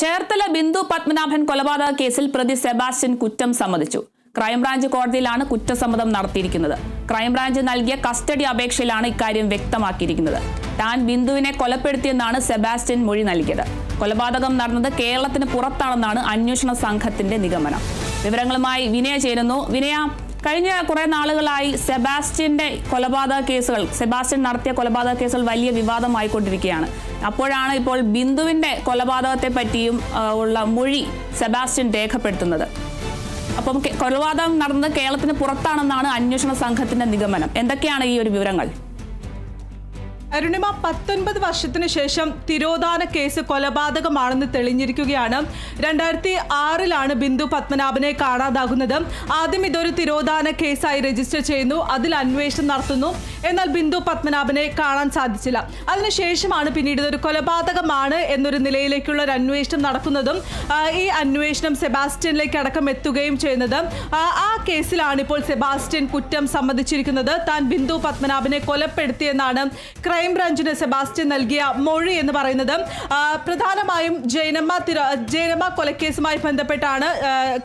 ചേർത്തല ബിന്ദു പത്മനാഭൻ കൊലപാതക കേസിൽ പ്രതി സെബാസ്റ്റ്യൻ കുറ്റം സമ്മതിച്ചു. ക്രൈംബ്രാഞ്ച് കോടതിയിലാണ് കുറ്റസമ്മതം നടത്തിയിരിക്കുന്നത്. ക്രൈംബ്രാഞ്ച് നൽകിയ കസ്റ്റഡി അപേക്ഷയിലാണ് ഇക്കാര്യം വ്യക്തമാക്കിയിരിക്കുന്നത്. താൻ ബിന്ദുവിനെ കൊലപ്പെടുത്തിയെന്നാണ് സെബാസ്റ്റ്യൻ മൊഴി നൽകിയത്. കൊലപാതകം നടന്നത് കേരളത്തിന് പുറത്താണെന്നാണ് അന്വേഷണ സംഘത്തിന്റെ നിഗമനം. വിവരങ്ങളുമായി വിനയ ചേരുന്നു. വിനയ കഴിഞ്ഞ കുറെ നാളുകളായി സെബാസ്റ്റ്യന്റെ കൊലപാതക കേസുകൾ സെബാസ്റ്റ്യൻ നടത്തിയ കൊലപാതക കേസുകൾ വലിയ വിവാദമായിക്കൊണ്ടിരിക്കുകയാണ്. അപ്പോഴാണ് ഇപ്പോൾ ബിന്ദുവിന്റെ കൊലപാതകത്തെ പറ്റിയും ഉള്ള മൊഴി സെബാസ്റ്റ്യൻ രേഖപ്പെടുത്തുന്നത്. അപ്പം കൊലപാതകം നടന്നത് കേരളത്തിന് പുറത്താണെന്നാണ് അന്വേഷണ സംഘത്തിന്റെ നിഗമനം. എന്തൊക്കെയാണ് ഈ ഒരു വിവരങ്ങൾ? അരുണിമ പത്തൊൻപത് വർഷത്തിന് ശേഷം തിരോധാന കേസ് കൊലപാതകമാണെന്ന് തെളിഞ്ഞിരിക്കുകയാണ്. രണ്ടായിരത്തി ആറിലാണ് ബിന്ദു പത്മനാഭനെ കാണാതാകുന്നത്. ആദ്യം ഇതൊരു തിരോധാന കേസായി രജിസ്റ്റർ ചെയ്യുന്നു അതിൽ അന്വേഷണം നടത്തുന്നു. എന്നാൽ ബിന്ദു പത്മനാഭനെ കാണാൻ സാധിച്ചില്ല. അതിനുശേഷമാണ് പിന്നീട് ഇതൊരു കൊലപാതകമാണ് എന്നൊരു നിലയിലേക്കുള്ള ഒരു അന്വേഷണം നടക്കുന്നതും ഈ അന്വേഷണം സെബാസ്റ്റ്യനിലേക്ക് അടക്കം എത്തുകയും ചെയ്യുന്നത്. ആ, കേസിലാണ് ഇപ്പോൾ സെബാസ്റ്റ്യൻ കുറ്റം സമ്മതിച്ചിരിക്കുന്നത്. താൻ ബിന്ദു പത്മനാഭനെ കൊലപ്പെടുത്തിയെന്നാണ് ക്രൈംബ്രാഞ്ചിന് സെബാസ്റ്റ്യൻ നൽകിയ മൊഴി എന്ന് പറയുന്നത് പ്രധാനമായും ജൈനമ്മ തിര ജൈനമ്മ കൊലക്കേസുമായി ബന്ധപ്പെട്ടാണ്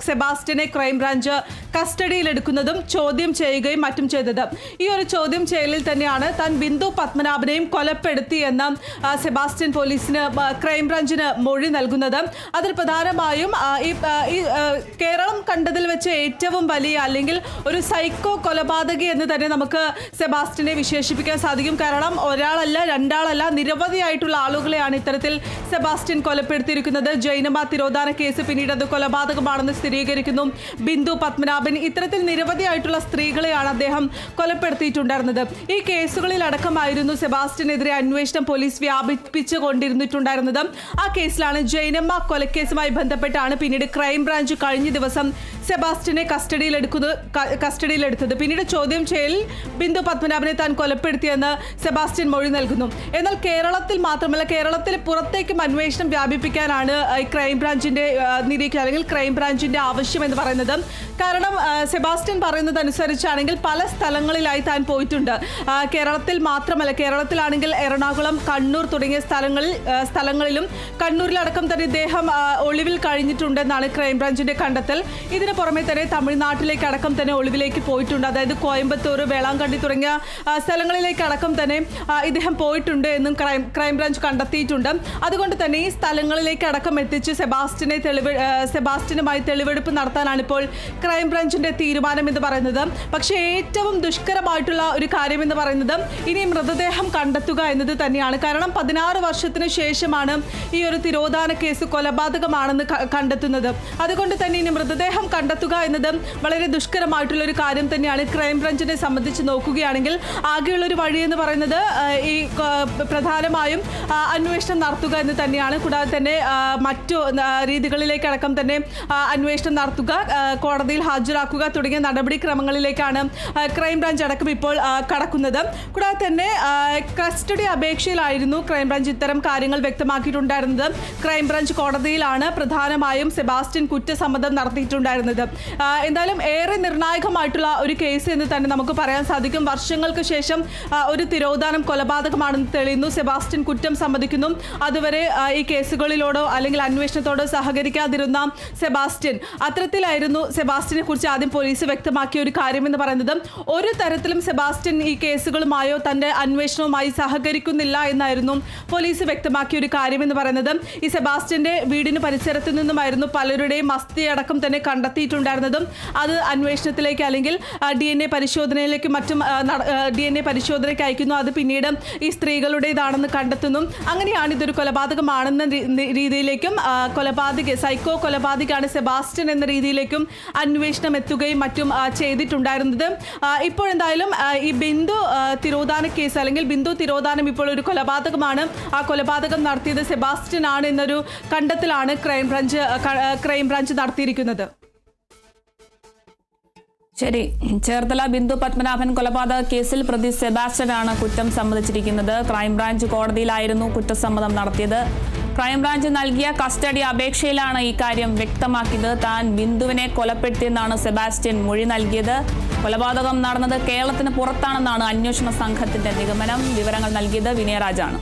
സെബാസ്റ്റ്യനെ ക്രൈംബ്രാഞ്ച് കസ്റ്റഡിയിലെടുക്കുന്നതും ചോദ്യം ചെയ്യുകയും മറ്റും ചെയ്തത്. ഈ ഒരു ചോദ്യം ചെയ്യലിൽ തന്നെയാണ് താൻ ബിന്ദു പത്മനാഭനെയും കൊലപ്പെടുത്തിയെന്ന് എന്ന് സെബാസ്റ്റ്യൻ പോലീസിന് ക്രൈംബ്രാഞ്ചിന് മൊഴി നൽകുന്നത്. അതിൽ പ്രധാനമായും ഈ കേരളം കണ്ടതിൽ വെച്ച് ഏറ്റവും വലിയ അല്ലെങ്കിൽ ഒരു സൈക്കോ കൊലപാതകി എന്ന് തന്നെ നമുക്ക് സെബാസ്റ്റ്യനെ വിശേഷിപ്പിക്കാൻ സാധിക്കും. കാരണം ഒരാളല്ല രണ്ടാളല്ല നിരവധിയായിട്ടുള്ള ആളുകളെയാണ് ഇത്തരത്തിൽ സെബാസ്റ്റ്യൻ കൊലപ്പെടുത്തിയിരിക്കുന്നത്. ജൈനമ തിരോധാന കേസ് പിന്നീട് അത് കൊലപാതകമാണെന്ന് സ്ഥിരീകരിക്കുന്നു. ബിന്ദു പത്മനാഭൻ ഇത്തരത്തിൽ നിരവധിയായിട്ടുള്ള സ്ത്രീകളെയാണ് അദ്ദേഹം കൊലപ്പെടുത്തിയിട്ടുണ്ടായിരുന്നത്. ഈ കേസുകളിൽ അടക്കമായിരുന്നു സെബാസ്റ്റ്യനെതിരെ അന്വേഷണം പോലീസ് വ്യാപിപ്പിച്ചു കൊണ്ടിരുന്നിട്ടുണ്ടായിരുന്നത് ആ കേസിലാണ് ജൈനമ്മ കൊലക്കേസുമായി ബന്ധപ്പെട്ടാണ് പിന്നീട് ക്രൈംബ്രാഞ്ച് കഴിഞ്ഞ ദിവസം സെബാസ്റ്റ്യനെ കസ്റ്റഡിയിലെടുക്കുന്നത് കസ്റ്റഡിയിലെടുത്തത്. പിന്നീട് ചോദ്യം ചെയ്യലിൽ ബിന്ദു പത്മനാഭനെ താൻ കൊലപ്പെടുത്തിയെന്ന് സെബാസ്റ്റ്യൻ മൊഴി നൽകുന്നു. എന്നാൽ കേരളത്തിൽ മാത്രമല്ല കേരളത്തിൽ പുറത്തേക്കും അന്വേഷണം വ്യാപിപ്പിക്കാനാണ് ഈ ക്രൈംബ്രാഞ്ചിന്റെ നിരീക്ഷണം അല്ലെങ്കിൽ ക്രൈംബ്രാഞ്ചിന്റെ ആവശ്യം എന്ന് പറയുന്നത്. കാരണം സെബാസ്റ്റ്യൻ പറയുന്നത് അനുസരിച്ചാണെങ്കിൽ പല സ്ഥലങ്ങളിലായി താൻ പോയിട്ടുണ്ട്. കേരളത്തിൽ മാത്രമല്ല കേരളത്തിലാണെങ്കിൽ എറണാകുളം കണ്ണൂർ തുടങ്ങിയ സ്ഥലങ്ങളിൽ സ്ഥലങ്ങളിലും കണ്ണൂരിലടക്കം തന്നെ ഇദ്ദേഹം ഒളിവിൽ കഴിഞ്ഞിട്ടുണ്ടെന്നാണ് ക്രൈംബ്രാഞ്ചിന്റെ കണ്ടെത്തൽ. ഇതിന് പുറമെ തന്നെ തമിഴ്നാട്ടിലേക്ക് അടക്കം തന്നെ ഒളിവിലേക്ക് പോയിട്ടുണ്ട്. അതായത് കോയമ്പത്തൂർ വേളാങ്കണ്ണി തുടങ്ങിയ സ്ഥലങ്ങളിലേക്ക് അടക്കം തന്നെ ഇദ്ദേഹം പോയിട്ടുണ്ട് എന്നും ക്രൈം ക്രൈംബ്രാഞ്ച് കണ്ടെത്തിയിട്ടുണ്ട്. അതുകൊണ്ട് തന്നെ ഈ സ്ഥലങ്ങളിലേക്ക് അടക്കം എത്തിച്ച് സെബാസ്റ്റിനെ തെളിവ് സെബാസ്റ്റിനുമായി തെളിവെടുപ്പ് നടത്താനാണ് ഇപ്പോൾ ക്രൈംബ്രാഞ്ചിന്റെ തീരുമാനം എന്ന് പറയുന്നത്. പക്ഷേ ഏറ്റവും ദുഷ്കരമായിട്ടുള്ള ഒരു കാര്യമെന്ന് പറയുന്നത് ഇനി മൃതദേഹം കണ്ടെത്തുക എന്നത് തന്നെയാണ്. കാരണം പതിനാറ് വർഷത്തിന് ശേഷമാണ് ഈ ഒരു തിരോധാന കേസ് കൊലപാതകമാണെന്ന് കണ്ടെത്തുന്നത്. അതുകൊണ്ട് തന്നെ ഇനി മൃതദേഹം കണ്ടെത്തുക എന്നത് വളരെ ദുഷ്കരമായിട്ടുള്ള ഒരു കാര്യം തന്നെയാണ്. ക്രൈംബ്രാഞ്ചിനെ സംബന്ധിച്ച് നോക്കുകയാണെങ്കിൽ ആകെയുള്ളൊരു വഴി എന്ന് പറയുന്നത് ഈ പ്രധാനമായും അന്വേഷണം നടത്തുക എന്ന് തന്നെയാണ്. കൂടാതെ തന്നെ മറ്റു രീതികളിലേക്കടക്കം തന്നെ അന്വേഷണം നടത്തുക കോടതിയിൽ ഹാജരാക്കുക തുടങ്ങിയ നടപടിക്രമങ്ങളിലേക്കാണ് ക്രൈംബ്രാഞ്ച് അടക്കം ഇപ്പോൾ കടക്കുന്നത്. കൂടാതെ തന്നെ കസ്റ്റഡി അപേക്ഷയിലായിരുന്നു ക്രൈംബ്രാഞ്ച് ഇത്തരം കാര്യങ്ങൾ വ്യക്തമാക്കിയിട്ടുണ്ടായിരുന്നത്. ക്രൈംബ്രാഞ്ച് കോടതിയിലാണ് പ്രധാനമായും സെബാസ്റ്റ്യൻ കുറ്റസമ്മതം നടത്തിയിട്ടുണ്ടായിരുന്നത്. എന്തായാലും ഏറെ നിർണായകമായിട്ടുള്ള ഒരു കേസ് എന്ന് തന്നെ നമുക്ക് പറയാൻ സാധിക്കും. വർഷങ്ങൾക്ക് ശേഷം ഒരു തിരോധാനം കൊലപാതകമാണെന്ന് തെളിയുന്നു. സെബാസ്റ്റ്യൻ കുറ്റം സമ്മതിക്കുന്നു. അതുവരെ ഈ കേസുകളിലോടോ അല്ലെങ്കിൽ അന്വേഷണത്തോടോ സഹകരിക്കാതിരുന്ന സെബാസ്റ്റ്യൻ. അത്തരത്തിലായിരുന്നു സെബാസ്റ്റ്യനെ കുറിച്ച് ആദ്യം പോലീസ് വ്യക്തമാക്കിയ ഒരു കാര്യമെന്ന് പറയുന്നത്. ഒരു തരത്തിലും സെബാസ്റ്റ്യൻ ഈ കേസുകളുമായോ തന്റെ അന്വേഷണവുമായി സഹകരിക്കുന്നില്ല എന്നായിരുന്നു പോലീസ് വ്യക്തമാക്കിയ ഒരു കാര്യമെന്ന് പറയുന്നത്. ഈ സെബാസ്റ്റ്യന്റെ വീടിന് പരിസരത്ത് നിന്നുമായിരുന്നു പലരുടെയും അസ്ഥി തന്നെ കണ്ടെത്തിയിട്ടുണ്ടായിരുന്നതും. അത് അന്വേഷണത്തിലേക്ക് അല്ലെങ്കിൽ ഡി എൻ എ പരിശോധനയിലേക്ക് മറ്റും ഡി എൻ എ പരിശോധനയ്ക്ക് അയക്കുന്നു. അത് പിന്നീട് ഈ സ്ത്രീകളുടേതാണെന്ന് കണ്ടെത്തുന്നു. അങ്ങനെയാണ് ഇതൊരു കൊലപാതകമാണെന്ന രീതിയിലേക്കും കൊലപാതക സൈക്കോ കൊലപാതകയാണ് സെബാസ്റ്റ്യൻ എന്ന രീതിയിലേക്കും അന്വേഷണം എത്തുകയും മറ്റും ചെയ്തിട്ടുണ്ടായിരുന്നത്. ഇപ്പോഴെന്തായാലും ഈ ബിന്ദു തിരോധാന കേസ് അല്ലെങ്കിൽ ബിന്ദു തിരോധാനം ഇപ്പോൾ ഒരു കൊലപാതകമാണ്. ആ കൊലപാതകം നടത്തിയത് സെബാസ്റ്റ്യൻ ആണ് എന്നൊരു കണ്ടെത്തലാണ് ക്രൈംബ്രാഞ്ച് ക്രൈംബ്രാഞ്ച് നടത്തിയിരിക്കുന്നത്. ശരി. ചേർത്തല ബിന്ദു പത്മനാഭൻ കൊലപാതക കേസിൽ പ്രതി സെബാസ്റ്റ്യനാണ് കുറ്റം സമ്മതിച്ചിരിക്കുന്നത്. ക്രൈംബ്രാഞ്ച് കോടതിയിലായിരുന്നു കുറ്റസമ്മതം നടത്തിയത്. ക്രൈംബ്രാഞ്ച് നൽകിയ കസ്റ്റഡി അപേക്ഷയിലാണ് ഈ കാര്യം വ്യക്തമാക്കിയത്. താൻ ബിന്ദുവിനെ കൊലപ്പെടുത്തിയെന്നാണ് സെബാസ്റ്റ്യൻ മൊഴി നൽകിയത്. കൊലപാതകം നടന്നത് കേരളത്തിന് പുറത്താണെന്നാണ് അന്വേഷണ സംഘത്തിന്റെ നിഗമനം. വിവരങ്ങൾ നൽകിയത് വിനയരാജാണ്.